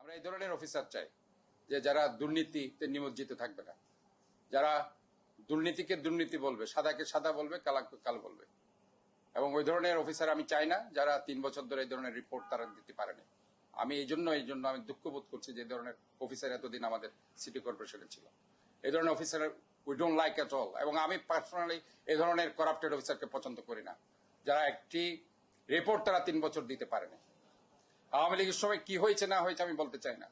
আমরা এই ধরনের অফিসার চাই যে যারা দুর্নীতিতে নিমজ্জিত থাকবে না। যারা দুর্নীতিকে দুর্নীতি বলবে, সাদাকে সাদা বলবে, কালাকে কাল বলবে। এবং ওই ধরনের অফিসার আমি চাই না, যারা তিন বছর ধরে এই ধরনের রিপোর্ট তারা দিতে পারেনি আমি এই জন্য এই জন্য আমি দুঃখ বোধ করছি যে ধরনের অফিসার এতদিন আমাদের সিটি কর্পোরেশনে ছিল। এই ধরনের officer we don't like at all এবং আমি পার্সোনালি এ ধরনের করাপ্টেড অফিসারকে পছন্দ করি না। যারা একটি রিপোর্ট তারা তিন বছর দিতে পারেনি আওয়ামী লীগের সময় কি হয়েছে, না হয়েছে আমি বলতে চাই না।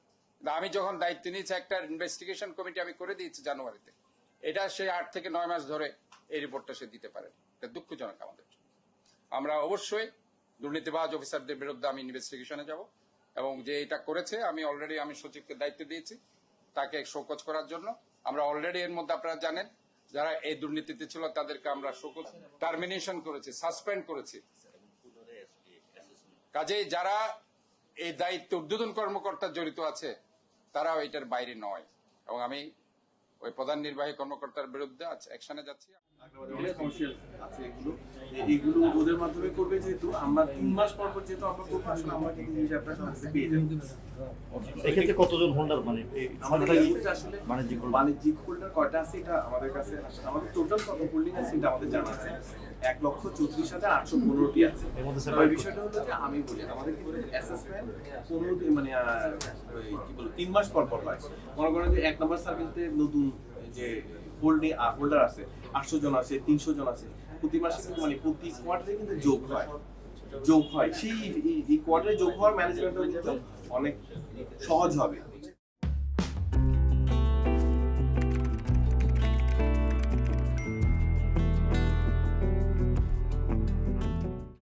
আমি যখন দায়িত্ব নিয়েছি, একটা ইনভেস্টিগেশন কমিটি আমি করে দিয়েছি জানুয়ারিতে। এটা সে আট থেকে নয় মাস ধরে এই রিপোর্টটা সে দিতে পারে এটা দুঃখজনক আমাদের আমরা অবশ্যই দুর্নীতিবাজ অফিসারদের বিরুদ্ধে আমি ইনভেস্টিগেশনে যাব। এবং যে এটা করেছে, আমি অলরেডি আমি সচিবকে দায়িত্ব দিয়েছি। তাকে শোকজ করার জন্য। আমরা অলরেডি এর মধ্যে আপনারা জানেন, যারা এই দুর্নীতিতে ছিল তাদেরকে আমরা শোকজ টার্মিনেশন করেছি সাসপেন্ড করেছি। কাজেই যারা এই দায়িত্ব উদ্বোধন কর্মকর্তা জড়িত আছে, তারাও এটার বাইরে নয়। এবং আমি ওই প্রধান নির্বাহী কর্মকর্তার বিরুদ্ধে অ্যাকশনে যাচ্ছি। এগুলো ওদের মাধ্যমে করবে যেহেতু আমরা তিন মাস পর পর যেহেতু আমরা করব আসলে আমরা কিন্তু হিসাবটা সহজে পেয়ে যাব। এক্ষেত্রে কতজন হোল্ডার মানে আমাদের আসলে বাণিজ্যিক বাণিজ্যিক হোল্ডার কয়টা আছে এটা আমাদের কাছে আমাদের টোটাল কত হোল্ডিং আছে এটা আমাদের জানা আছে। এক লক্ষ চৌত্রিশ হাজার আটশো পনেরোটি আছে। এর মধ্যে তবে বিষয়টা হলো যে আমি বলি আমাদের কিন্তু অ্যাসেসমেন্ট পনেরো মানে কি বলব তিন মাস পর পর হয়। মনে করেন যে এক নম্বর সার্কেলতে নতুন যে হোল্ডিং হোল্ডার আছে আটশো জন আছে তিনশো জন আছে। প্রতি মাসে মানে প্রতি কোয়ার্টারে কিন্তু যোগ হয়। যোগ হয়। সেই এই কোয়ার্টারে যোগ হওয়ার ম্যানেজমেন্টটা অনেক সহজ হবে।